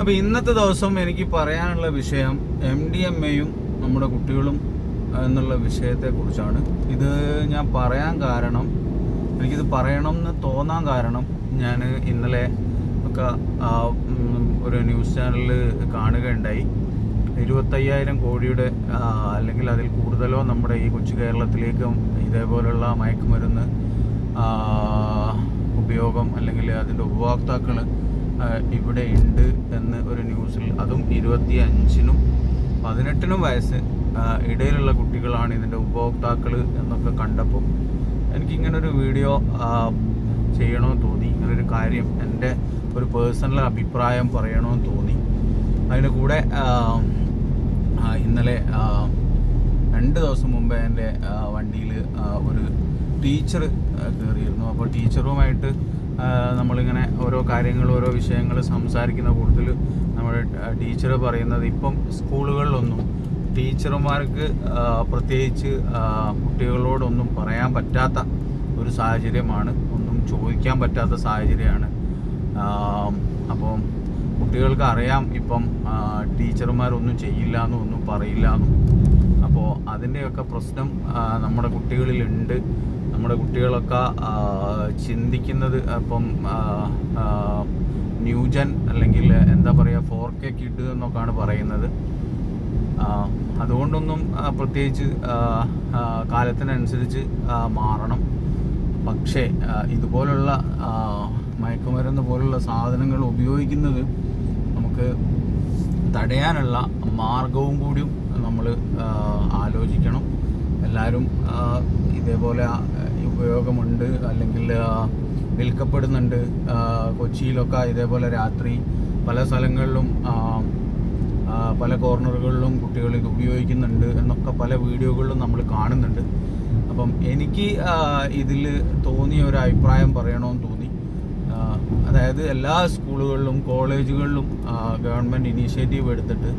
അപ്പോൾ ഇന്നത്തെ ദിവസം എനിക്ക് പറയാനുള്ള വിഷയം എം ഡി എം എയും നമ്മുടെ കുട്ടികളും എന്നുള്ള വിഷയത്തെക്കുറിച്ചാണ്. ഇത് ഞാൻ പറയാൻ കാരണം എനിക്കിത് പറയണം എന്ന് തോന്നാൻ കാരണം ഞാൻ ഇന്നലെ ഒക്കെ ഒരു ന്യൂസ് ചാനലിൽ കാണുകയുണ്ടായി. ഇരുപത്തയ്യായിരം കോടിയുടെ അല്ലെങ്കിൽ അതിൽ കൂടുതലോ നമ്മുടെ ഈ കൊച്ചു കേരളത്തിലേക്കും ഇതേപോലുള്ള മയക്കുമരുന്ന് ഉപയോഗം അല്ലെങ്കിൽ അതിന്റെ ഉപഭോക്താക്കൾ ഇവിടെ ഉണ്ട് എന്ന് ഒരു ന്യൂസിൽ അതും ഇരുപത്തി അഞ്ചിനും പതിനെട്ടിനും വയസ്സ് ഇടയിലുള്ള കുട്ടികളാണ് ഇതിന്റെ ഉപഭോക്താക്കൾ എന്നൊക്കെ കണ്ടപ്പോൾ എനിക്കിങ്ങനൊരു വീഡിയോ ചെയ്യണമെന്ന് തോന്നി. ഇങ്ങനൊരു കാര്യം എന്റെ ഒരു പേഴ്സണൽ അഭിപ്രായം പറയണമെന്ന് തോന്നി. അതിന് കൂടെ ഇന്നലെ രണ്ട് ദിവസം മുമ്പേ എന്റെ വണ്ടിയിൽ ഒരു ടീച്ചർ കയറിയിരുന്നു. അപ്പോൾ ടീച്ചറുമായിട്ട് നമ്മളിങ്ങനെ ഓരോ കാര്യങ്ങൾ ഓരോ വിഷയങ്ങൾ സംസാരിക്കുന്ന കൂട്ടത്തിൽ നമ്മുടെ ടീച്ചർ പറയുന്നത് ഇപ്പം സ്കൂളുകളിലൊന്നും ടീച്ചർമാർക്ക് പ്രത്യേകിച്ച് കുട്ടികളോടൊന്നും പറയാൻ പറ്റാത്ത ഒരു സാഹചര്യമാണ്. ഒന്നും ചോദിക്കാൻ പറ്റാത്ത സാഹചര്യമാണ്. അപ്പം കുട്ടികൾക്ക് അറിയാം ഇപ്പം ടീച്ചർമാരൊന്നും ചെയ്യില്ല എന്നും ഒന്നും പറയില്ല എന്നും അപ്പോൾ അതിന്റെയൊക്കെ പ്രശ്നം നമ്മുടെ കുട്ടികളിലുണ്ട്. നമ്മുടെ കുട്ടികളൊക്കെ ചിന്തിക്കുന്നത് ഇപ്പം ന്യൂജൻ അല്ലെങ്കിൽ എന്താ പറയുക ഫോർ കെ കിഡ് എന്നൊക്കെയാണ് പറയുന്നത്. അതുകൊണ്ടൊന്നും പ്രത്യേകിച്ച് കാലത്തിനനുസരിച്ച് മാറണം. പക്ഷേ ഇതുപോലുള്ള മയക്കുമരുന്ന് പോലുള്ള സാധനങ്ങൾ ഉപയോഗിക്കുന്നത് നമുക്ക് തടയാനുള്ള മാർഗവും കൂടിയും നമ്മൾ ആലോചിക്കണം. എല്ലാവരും ഇതേപോലെ ഉപയോഗമുണ്ട് അല്ലെങ്കിൽ വിൽക്കപ്പെടുന്നുണ്ട് കൊച്ചിയിലൊക്കെ ഇതേപോലെ രാത്രി പല സ്ഥലങ്ങളിലും പല കോർണറുകളിലും കുട്ടികൾ ഇത് ഉപയോഗിക്കുന്നുണ്ട് എന്നൊക്കെ പല വീഡിയോകളിലും നമ്മൾ കാണുന്നുണ്ട്. അപ്പം എനിക്ക് ഇതിൽ തോന്നിയ ഒരു അഭിപ്രായം പറയണമെന്ന് തോന്നി. അതായത് എല്ലാ സ്കൂളുകളിലും കോളേജുകളിലും ഗവൺമെന്റ് ഇനീഷ്യേറ്റീവ് എടുത്തിട്ട്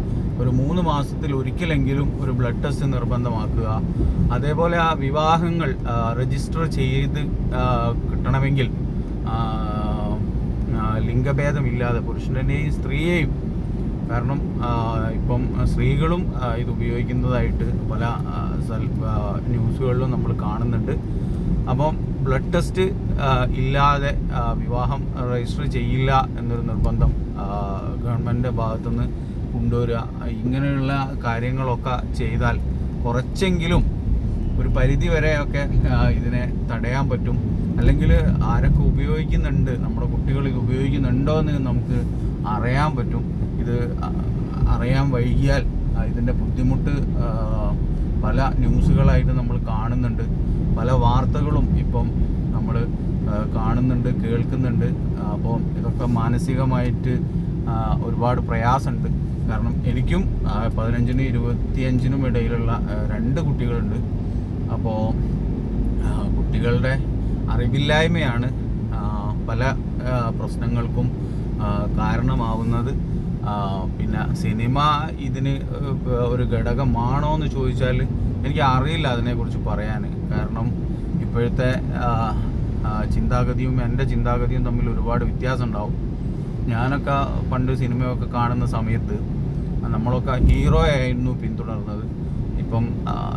ഒരു മൂന്ന് മാസത്തിൽ ഒരിക്കലെങ്കിലും ഒരു ബ്ലഡ് ടെസ്റ്റ് നിർബന്ധമാക്കുക. അതേപോലെ ആ വിവാഹങ്ങൾ രജിസ്റ്റർ ചെയ്ത് കിട്ടണമെങ്കിൽ ലിംഗഭേദമില്ലാതെ പുരുഷനെയും സ്ത്രീയെയും കാരണം ഇപ്പം സ്ത്രീകളും ഇത് ഉപയോഗിക്കുന്നതായിട്ട് പല ന്യൂസുകളിലും നമ്മൾ കാണുന്നുണ്ട്. അപ്പം ബ്ലഡ് ടെസ്റ്റ് ഇല്ലാതെ വിവാഹം രജിസ്റ്റർ ചെയ്യില്ല എന്നൊരു നിർബന്ധം ഗവൺമെന്റിന്റെ ഭാഗത്തുനിന്ന് കൊണ്ടുവരിക. ഇങ്ങനെയുള്ള കാര്യങ്ങളൊക്കെ ചെയ്താൽ കുറച്ചെങ്കിലും ഒരു പരിധി വരെയൊക്കെ ഇതിനെ തടയാൻ പറ്റും. അല്ലെങ്കിൽ ആരൊക്കെ ഉപയോഗിക്കുന്നുണ്ട് നമ്മുടെ കുട്ടികൾ ഇത് ഉപയോഗിക്കുന്നുണ്ടോ എന്ന് നമുക്ക് അറിയാൻ പറ്റും. ഇത് അറിയാൻ വൈകിയാൽ ഇതിന്റെ ബുദ്ധിമുട്ട് പല ന്യൂസുകളായിട്ട് നമ്മൾ കാണുന്നുണ്ട്. പല വാർത്തകളും ഇപ്പം നമ്മൾ കാണുന്നുണ്ട് കേൾക്കുന്നുണ്ട്. അപ്പോൾ ഇതൊക്കെ മാനസികമായിട്ട് ഒരുപാട് പ്രയാസമുണ്ട്. കാരണം എനിക്കും പതിനഞ്ചിനും ഇരുപത്തിയഞ്ചിനും ഇടയിലുള്ള രണ്ട് കുട്ടികളുണ്ട്. അപ്പോൾ കുട്ടികളുടെ അറിവില്ലായ്മയാണ് പല പ്രശ്നങ്ങൾക്കും കാരണമാവുന്നത്. പിന്നെ സിനിമ ഇതിന് ഒരു ഘടകമാണോ എന്ന് ചോദിച്ചാൽ എനിക്ക് അറിയില്ല അതിനെക്കുറിച്ച് പറയാൻ കാരണം ഇപ്പോഴത്തെ ചിന്താഗതിയും എന്റെ ചിന്താഗതിയും തമ്മിൽ ഒരുപാട് വ്യത്യാസം ഉണ്ടാവും ഞാനൊക്കെ പണ്ട് സിനിമയൊക്കെ കാണുന്ന സമയത്ത് നമ്മളൊക്കെ ഹീറോ ആയിരുന്നു പിന്തുടർന്നത്. ഇപ്പം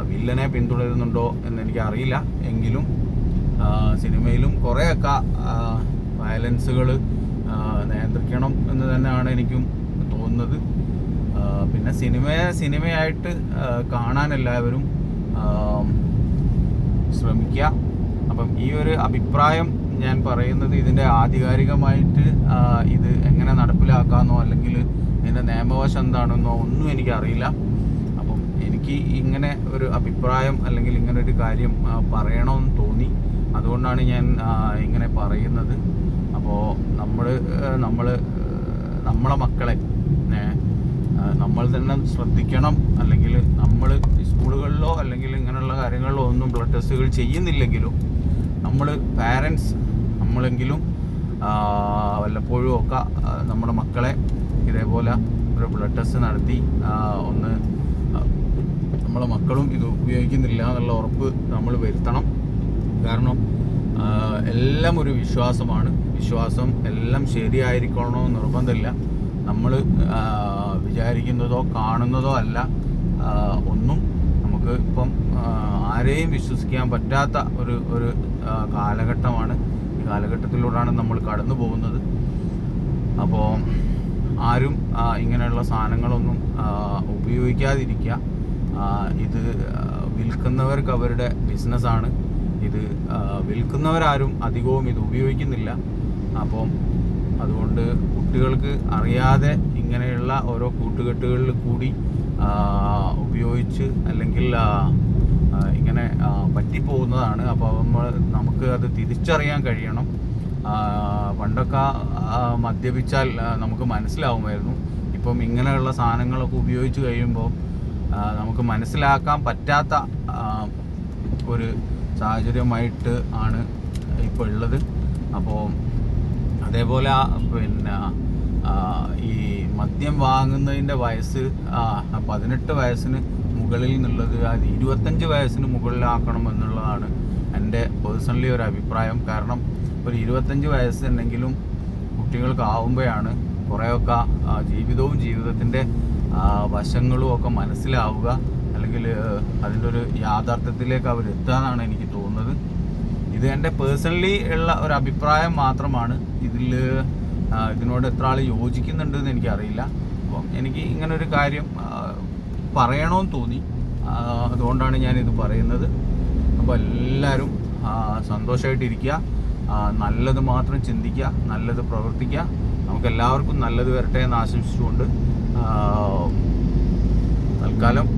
വില്ലനെ പിന്തുടരുന്നുണ്ടോ എന്ന് എനിക്ക് അറിയില്ല എങ്കിലും സിനിമയിലും കുറേയൊക്കെ വയലൻസുകൾ നിയന്ത്രിക്കണം എന്ന് തന്നെയാണ് എനിക്കും ആ, പിന്നെ സിനിമയെ സിനിമയായിട്ട് കാണാൻ എല്ലാവരും ശ്രമിക്കുക അപ്പം ഈ ഒരു അഭിപ്രായം ഞാൻ പറയുന്നത് ഇതിന്റെ ആധികാരികമായിട്ട് ഇത് എങ്ങനെ നടപ്പിലാക്കാമെന്നോ അല്ലെങ്കിൽ ഇതിന്റെ നിയമവശം എന്താണെന്നോ ഒന്നും എനിക്കറിയില്ല. അപ്പം എനിക്ക് ഇങ്ങനെ ഒരു അഭിപ്രായം അല്ലെങ്കിൽ ഇങ്ങനെ ഒരു കാര്യം പറയണമെന്ന് തോന്നി. അതുകൊണ്ടാണ് ഞാൻ ഇങ്ങനെ പറയുന്നത്. അപ്പോൾ നമ്മൾ നമ്മൾ നമ്മളെ മക്കളെ നമ്മൾ തന്നെ ശ്രദ്ധിക്കണം. അല്ലെങ്കിൽ നമ്മൾ സ്കൂളുകളിലോ അല്ലെങ്കിൽ ഇങ്ങനെയുള്ള കാര്യങ്ങളിലോ ഒന്നും ബ്ലഡ് ടെസ്റ്റുകൾ ചെയ്യുന്നില്ലെങ്കിലും നമ്മൾ പാരൻസ് നമ്മളെങ്കിലും വല്ലപ്പോഴും ഒക്കെ നമ്മുടെ മക്കളെ ഇതേപോലെ ഒരു ബ്ലഡ് ടെസ്റ്റ് നടത്തി ഒന്ന് നമ്മളെ മക്കളും ഇത് ഉപയോഗിക്കുന്നില്ല എന്നുള്ള ഉറപ്പ് നമ്മൾ വരുത്തണം. കാരണം എല്ലാം ഒരു വിശ്വാസമാണ്. വിശ്വാസം എല്ലാം ശരിയായിരിക്കണമെന്ന് നിർബന്ധമില്ല. നമ്മൾ വിചാരിക്കുന്നതോ കാണുന്നതോ അല്ല. ഒന്നും നമുക്ക് ഇപ്പം ആരെയും വിശ്വസിക്കാൻ പറ്റാത്ത ഒരു ഒരു കാലഘട്ടമാണ്. ഈ കാലഘട്ടത്തിലൂടെയാണ് നമ്മൾ കടന്നു പോകുന്നത്. അപ്പോൾ ആരും ഇങ്ങനെയുള്ള സാധനങ്ങളൊന്നും ഉപയോഗിക്കാതിരിക്കുക. ഇത് വിൽക്കുന്നവർക്ക് അവരുടെ ബിസിനസ്സാണ്. ഇത് വിൽക്കുന്നവരാരും അധികവും ഇത് ഉപയോഗിക്കുന്നില്ല. അപ്പം അതുകൊണ്ട് കുട്ടികൾക്ക് അറിയാതെ ഇങ്ങനെയുള്ള ഓരോ കൂട്ടുകെട്ടുകളിൽ കൂടി ഉപയോഗിച്ച് അല്ലെങ്കിൽ ഇങ്ങനെ പറ്റിപ്പോകുന്നതാണ്. അപ്പോൾ നമ്മൾ നമുക്ക് അത് തിരിച്ചറിയാൻ കഴിയണം. പണ്ടൊക്കെ മദ്യപിച്ചാൽ നമുക്ക് മനസ്സിലാവുമായിരുന്നു. ഇപ്പം ഇങ്ങനെയുള്ള സാധനങ്ങളൊക്കെ ഉപയോഗിച്ച് കഴിയുമ്പോൾ നമുക്ക് മനസ്സിലാക്കാൻ പറ്റാത്ത ഒരു സാഹചര്യമായിട്ട് ആണ് ഇപ്പോൾ ഉള്ളത്. അപ്പോൾ അതേപോലെ പിന്നെ ഈ മദ്യം വാങ്ങുന്നതിന്റെ വയസ്സ് പതിനെട്ട് വയസ്സിന് മുകളിൽ നിന്നുള്ളത് അത് ഇരുപത്തഞ്ച് വയസ്സിന് മുകളിലാക്കണം എന്നുള്ളതാണ് എന്റെ പേഴ്സണലി ഒരു അഭിപ്രായം. കാരണം ഒരു ഇരുപത്തഞ്ച് വയസ്സുണ്ടെങ്കിലും കുട്ടികൾക്കാവുമ്പോഴാണ് കുറേയൊക്കെ ആ, ജീവിതവും ജീവിതത്തിന്റെ വശങ്ങളും ഒക്കെ മനസ്സിലാവുക. അല്ലെങ്കിൽ അതിന്റെ ഒരു യാഥാർത്ഥ്യത്തിലേക്ക് അവർ എന്നാണ് എനിക്ക് തോന്നുന്നത്. ഇത് എന്റെ പേഴ്സണലി ഉള്ള ഒരു അഭിപ്രായം മാത്രമാണ്. ഇതിൽ ഇതിനോട് എത്ര ആൾ യോജിക്കുന്നുണ്ട് എന്ന് എനിക്കറിയില്ല. അപ്പം എനിക്ക് ഇങ്ങനൊരു കാര്യം പറയണമെന്ന് തോന്നി. അതുകൊണ്ടാണ് ഞാനിത് പറയുന്നത്. അപ്പോൾ എല്ലാവരും സന്തോഷമായിട്ടിരിക്കുക നല്ലത് മാത്രം ചിന്തിക്കുക. നല്ലത് പ്രവർത്തിക്കുക. നമുക്ക് എല്ലാവർക്കും നല്ലത് വരട്ടെ എന്ന് ആശംസിച്ചുകൊണ്ട് തൽക്കാലം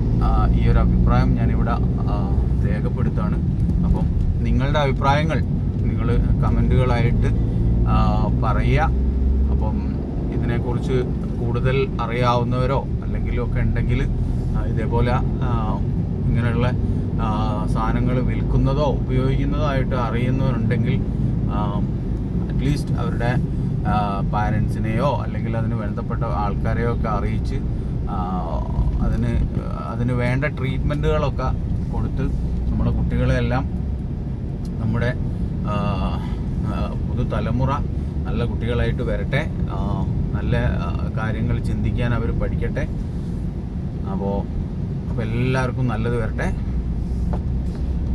ഈ ഒരു അഭിപ്രായം ഞാനിവിടെ രേഖപ്പെടുത്താണ് അപ്പം നിങ്ങളുടെ അഭിപ്രായങ്ങൾ നിങ്ങൾ കമന്റുകളായിട്ട് പറയുക. അപ്പം ഇതിനെക്കുറിച്ച് കൂടുതൽ അറിയാവുന്നവരോ അല്ലെങ്കിലും ഒക്കെ ഉണ്ടെങ്കിൽ ഇതേപോലെ ഇങ്ങനെയുള്ള സാധനങ്ങൾ വിൽക്കുന്നതോ ഉപയോഗിക്കുന്നതോ ആയിട്ട് അറിയുന്നവരുണ്ടെങ്കിൽ അറ്റ്ലീസ്റ്റ് അവരുടെ പാരൻസിനെയോ അല്ലെങ്കിൽ അതിന് ബന്ധപ്പെട്ട ആൾക്കാരെയോ ഒക്കെ അറിയിച്ച് അതിന് അതിന് വേണ്ട ട്രീറ്റ്മെന്റുകളൊക്കെ കൊടുത്ത് നമ്മുടെ കുട്ടികളെല്ലാം നമ്മുടെ പുതുതലമുറ നല്ല കുട്ടികളായിട്ട് വരട്ടെ. നല്ല കാര്യങ്ങൾ ചിന്തിക്കാൻ അവർ പഠിക്കട്ടെ. അപ്പോൾ അപ്പോൾ എല്ലാവർക്കും നല്ലത് വരട്ടെ.